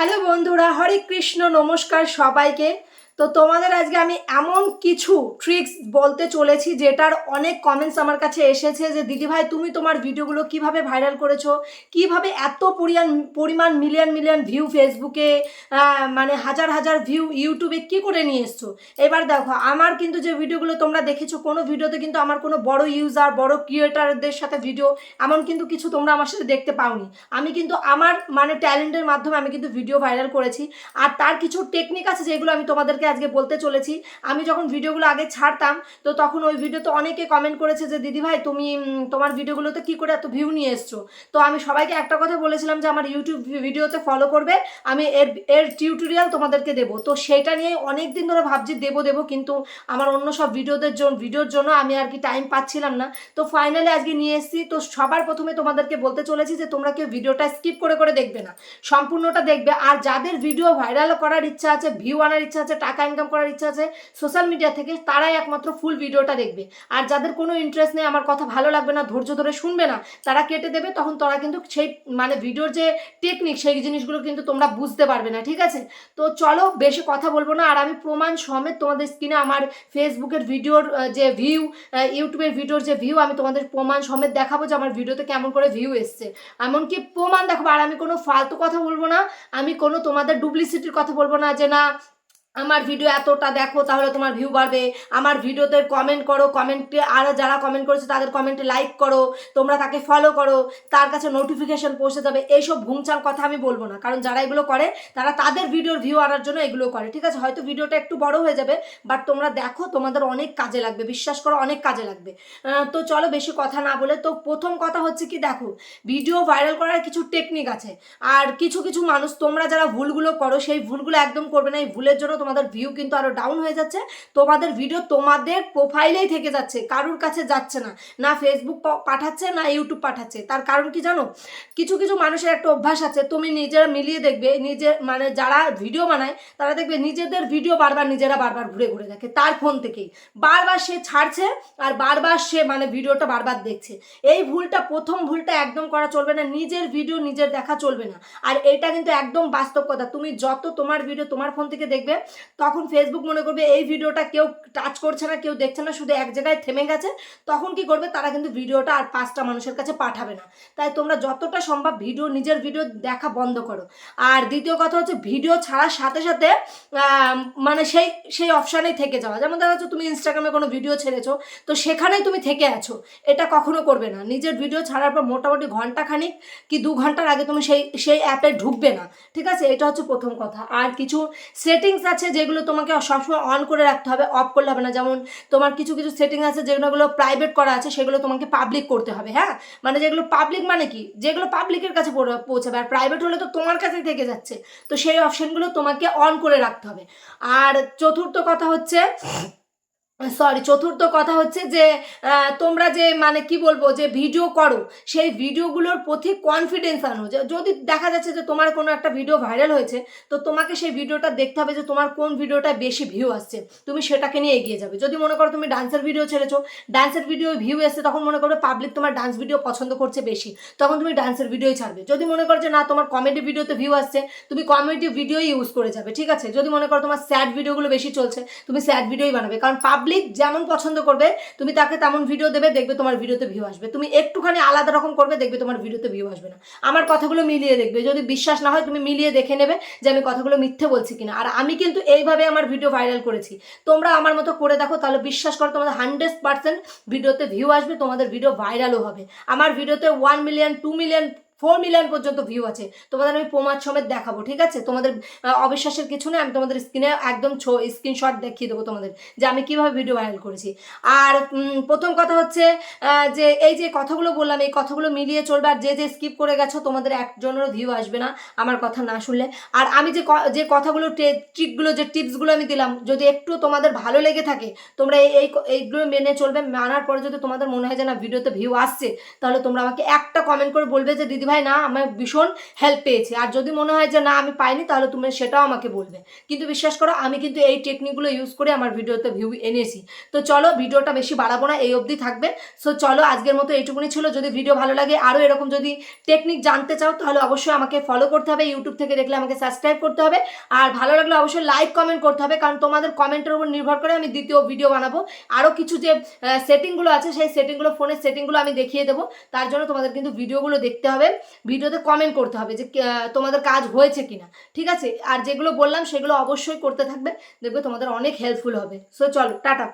Hello বন্ধুরা হরে কৃষ্ণ নমস্কার সবাইকে। তো তোমাদের আজকে আমি এমন কিছু ট্রিক্স বলতে চলেছি যেটার অনেক কমেন্টস আমার কাছে এসেছে যে দিদিভাই তুমি তোমার ভিডিওগুলো কীভাবে ভাইরাল করেছ? কীভাবে এত পরিমাণ পরিমাণ মিলিয়ন মিলিয়ন ভিউ ফেসবুকে মানে হাজার হাজার ভিউ ইউটিউবে কি করে নিয়ে এসছো? এবার দেখো, আমার কিন্তু যে ভিডিওগুলো তোমরা দেখেছ, কোনো ভিডিওতে কিন্তু আমার কোনো বড় ইউজার বড় ক্রিয়েটারদের সাথে ভিডিও এমন কিন্তু কিছু তোমরা আমার সাথে দেখতে পাওনি। আমি কিন্তু আমার মানে ট্যালেন্টের মাধ্যমে আমি কিন্তু ভিডিও ভাইরাল করেছি। আর তার কিছু টেকনিক আছে যেগুলো আমি তোমাদেরকে আজকে বলতে চলেছি। আমি যখন ভিডিওগুলো আগে ছাড়তাম, তো তখন ওই ভিডিওতে অনেকে কমেন্ট করেছে যে দিদিভাই তুমি তোমার ভিডিওগুলোতে কি করে এত ভিউ নিয়ে এসছো? তো আমি সবাইকে একটা কথা বলেছিলাম যে, আমার ইউটিউব ভিডিওতে ফলো করবে, আমি এর এর টিউটোরিয়াল তোমাদেরকে দেবো। তো সেটা নিয়ে অনেক দিন ধরে ভাবছি, দেবো দেবো, কিন্তু আমার অন্য সব ভিডিওদের জন্য ভিডিওর জন্য আমি আর কি টাইম পাচ্ছিলাম না। তো ফাইনালি আজকে নিয়ে এসেছি। তো সবার প্রথমে তোমাদেরকে বলতে চলেছি যে, তোমরা কেউ ভিডিওটা স্কিপ করে করে দেখবে না। সম্পূর্ণটা দেখবে। আর যাদের ভিডিও ভাইরাল করার ইচ্ছা আছে ভিউ আনার ইচ্ছা আছে টাকা ইনকাম করার ইচ্ছা আছে সোশ্যাল মিডিয়া থেকে তারাই একমাত্র ফুল ভিডিওটা দেখবে। আর যাদের কোনো ইন্টারেস্ট নেই, আমার কথা ভালো লাগবে না, ধৈর্য ধরে শুনবে না, তারা কেটে দেবে, তখন তারা কিন্তু সেই মানে ভিডিওর যে টেকনিক সেই জিনিসগুলো কিন্তু তোমরা বুঝতে পারবে না, ঠিক আছে? তো চলো, বেশি কথা বলব না, আর আমি প্রমাণ সমেত তোমাদের স্ক্রিনে আমার ফেসবুকের ভিডিওর যে ভিউ ইউটিউবের ভিডিওর যে ভিউ আমি তোমাদের প্রমাণ সমেত দেখাবো যে আমার ভিডিওতে কেমন করে ভিউ এসছে। এমনকি প্রমাণ দেখাবো, আর আমি কোনো ফালতু কথা বলব না, আমি কোনো তোমাদের ডুপ্লিসিটির কথা বলব না যে না আমার ভিডিও এতটা দেখো, তাহলে তোমার ভিউ বাড়বে। আমার ভিডিওতে কমেন্ট করো কমেন্টে আরও যারা কমেন্ট করেছে, তাদের কমেন্টে লাইক করো, তোমরা তাকে ফলো করো, তার কাছে নোটিফিকেশন পৌঁছে যাবে। এইসব ভুংচাল কথা আমি বলব না, কারণ যারা এগুলো করে, তারা তাদের ভিডিওর ভিউ আনার জন্য এগুলো করে, ঠিক আছে? হয়তো ভিডিওটা একটু বড় হয়ে যাবে বাট তোমরা দেখো, তোমাদের অনেক কাজে লাগবে, বিশ্বাস করো, অনেক কাজে লাগবে। তো চলো বেশি কথা না বলে, তো প্রথম কথা হচ্ছে কি, দেখো ভিডিও ভাইরাল করার কিছু টেকনিক আছে, আর কিছু কিছু মানুষ, তোমরা যারা ভুলগুলো করো, সেই ভুলগুলো একদম করবে না, এই ভুলের জন্য তোমাদের ভিউ কিন্তু আরও ডাউন হয়ে যাচ্ছে। তোমাদের ভিডিও তোমাদের প্রোফাইলেই থেকে যাচ্ছে, কারুর কাছে যাচ্ছে না। না ফেসবুক পাঠাচ্ছে, না ইউটিউব পাঠাচ্ছে। তার কারণ কি জানো? কিছু কিছু মানুষের একটা অভ্যাস আছে, তুমি নিজেরা মিলিয়ে দেখবে, নিজে মানে যারা ভিডিও বানায়, তারা দেখবে নিজেদের ভিডিও বারবার নিজেরা বারবার ঘুরে ঘুরে দেখে, তার ফোন থেকেই। বারবার সে ছাড়ছে আর বারবার সে মানে ভিডিওটা বারবার দেখছে। এই ভুলটা, প্রথম ভুলটা একদম করা চলবে না, নিজের ভিডিও নিজের দেখা চলবে না। আর এটা কিন্তু একদম বাস্তব কথা। তুমি যত তোমার ভিডিও তোমার ফোন থেকে দেখবে তখন ফেসবুক মনে করবে, এই ভিডিওটা কেউ টাচ করছে না, কেউ দেখছে না, শুধু এক জায়গায় থেমে গেছে। তখন কি করবে? তারা কিন্তু ভিডিওটা আর পাঁচটা মানুষের কাছে পাঠাবে না। তাই তোমরা যতটা সম্ভব ভিডিও, নিজের ভিডিও দেখা বন্ধ করো। আর দ্বিতীয় কথা হচ্ছে, ভিডিও ছাড়ার সাথে সাথে মানে সেই সেই অপশানেই থেকে যাওয়া। যেমন দেখা তুমি ইনস্টাগ্রামে কোনো ভিডিও ছেড়েছো, তো সেখানেই তুমি থেকে আছো। এটা কখনো করবে না। নিজের ভিডিও ছাড়ার পর মোটামুটি ঘণ্টা খানিক কি দু ঘণ্টার আগে তুমি সেই সেই অ্যাপে ঢুকবে না। ঠিক আছে? এটা হচ্ছে প্রথম কথা। আর কিছু সেটিংস আছে যেগুলো তোমাকে সবসময় অন করে রাখতে হবে অফ করলে হবে না। যেমন তোমার কিছু কিছু সেটিং আছে যেগুলো প্রাইভেট করা আছে, সেগুলো তোমাকে পাবলিক করতে হবে হ্যাঁ? মানে যেগুলো পাবলিক মানে কি? যেগুলো পাবলিকের কাছে পৌঁছ- পৌঁছাবে। আর প্রাইভেট হলে তো তোমার কাছেই থেকে যাচ্ছে। তো সেই অপশনগুলো তোমাকে অন করে রাখতে হবে। আর চতুর্থ কথা হচ্ছে সরি চতুর্থ কথা হচ্ছে যে তোমরা যে মানে কি বলব, যে ভিডিও করো, সেই ভিডিওগুলোর প্রতি কনফিডেন্স আনো। যদি দেখা যাচ্ছে যে তোমার কোনো একটা ভিডিও ভাইরাল হয়েছে, তো তোমাকে সেই ভিডিওটা দেখতে হবে যে তোমার কোন ভিডিওটা বেশি ভিউ আসছে। তুমি সেটাকে নিয়ে এগিয়ে যাবে। যদি মনে করো তুমি ডান্সের ভিডিও ছেড়েছো ডান্সের ভিডিও ভিউ এসছে, তখন মনে করবে পাবলিক তোমার ডান্স ভিডিও পছন্দ করছে বেশি। তখন তুমি ডান্সের ভিডিওই ছাড়বে। যদি মনে করো যে না, তোমার কমেডি ভিডিওতে ভিউ আসছে, তুমি কমেডি ভিডিও ইউজ করে যাবে, ঠিক আছে? যদি মনে করো তোমার স্যাড ভিডিওগুলো বেশি চলছে, তুমি স্যাড ভিডিওই বানাবে। কারণ পাবলিক যেমন পছন্দ করবে, তুমি তাকে তেমন ভিডিও দেবে, দেখবে তোমার ভিডিওতে ভিউ আসবে। তুমি একটুখানি আলাদা রকম করবে, দেখবে তোমার ভিডিওতে ভিউ আসবে না। আমার কথাগুলো মিলিয়ে দেখবে। যদি বিশ্বাস না হয়, তুমি মিলিয়ে দেখে নেবে যে আমি কথাগুলো মিথ্যে বলছি কিনা। আর আমি কিন্তু এইভাবে আমার ভিডিও ভাইরাল করেছি। তোমরা আমার মতো করে দেখো, তাহলে বিশ্বাস করো তোমাদের হান্ড্রেড পার্সেন্ট ভিডিওতে ভিউ আসবে, তোমাদের ভিডিও ভাইরালও হবে। আমার ভিডিওতে one million two million four million পর্যন্ত ভিউ আছে। তোমাদের আমি প্রমাণ সমেত দেখাবো, ঠিক আছে? তোমাদের অবিশ্বাসের কিছু নেই, আমি তোমাদের স্ক্রিনে একদম ছো স্ক্রিনশট দেখিয়ে দেবো তোমাদের যে আমি কীভাবে ভিডিও ভাইরাল করেছি। আর প্রথম কথা হচ্ছে যে এই যে কথাগুলো বললাম, এই কথাগুলো মিলিয়ে চলবে, আর যে যে স্কিপ করে গেছো, তোমাদের একজনেরও ভিউ আসবে না, আমার কথা না শুনলে। আর আমি যে যে কথাগুলো ট্রিকগুলো যে টিপসগুলো আমি দিলাম, যদি একটু তোমাদের ভালো লেগে থাকে, তোমরা এই এইগুলো মেনে চলবে, মানার পরে যদি তোমাদের মনে হয় যে না ভিডিওতে ভিউ আসছে, তাহলে তোমরা আমাকে একটা কমেন্ট করে বলবে যে দিদি দিদিভাই না আমার ভীষণ হেল্প পেয়েছে। আর যদি মনে হয় যে, না, আমি পাইনি, তাহলে তুমি সেটাও আমাকে বলবে। কিন্তু বিশ্বাস করো, আমি কিন্তু এই টেকনিকগুলো ইউজ করে আমার ভিডিওতে ভিউ এনেছি। তো চলো, ভিডিওটা বেশি বাড়াবো না, এই অবধি থাকবে। সো চলো, আজকের মতো এইটুকুনি ছিল। যদি ভিডিও ভালো লাগে আরও এরকম যদি টেকনিক জানতে চাও, তাহলে অবশ্যই আমাকে ফলো করতে হবে। ইউটিউব থেকে দেখলে আমাকে সাবস্ক্রাইব করতে হবে। আর ভালো লাগলে অবশ্যই লাইক কমেন্ট করতে হবে। কারণ তোমাদের কমেন্টের উপর নির্ভর করে আমি দ্বিতীয় ভিডিও বানাবো। আরও কিছু যে সেটিংগুলো আছে, সেই সেটিংগুলো ফোনের সেটিংগুলো আমি দেখিয়ে দেবো। তার জন্য তোমাদের কিন্তু ভিডিওগুলো দেখতে হবে। ভিডিওতে কমেন্ট করতে হবে যে তোমাদের কাজ হয়েছে কিনা। ঠিক আছে? আর যেগুলো বললাম সেগুলো অবশ্যই করতে থাকবে। দেখবে তোমাদের অনেক হেল্পফুল হবে। সো চলো, টাটা।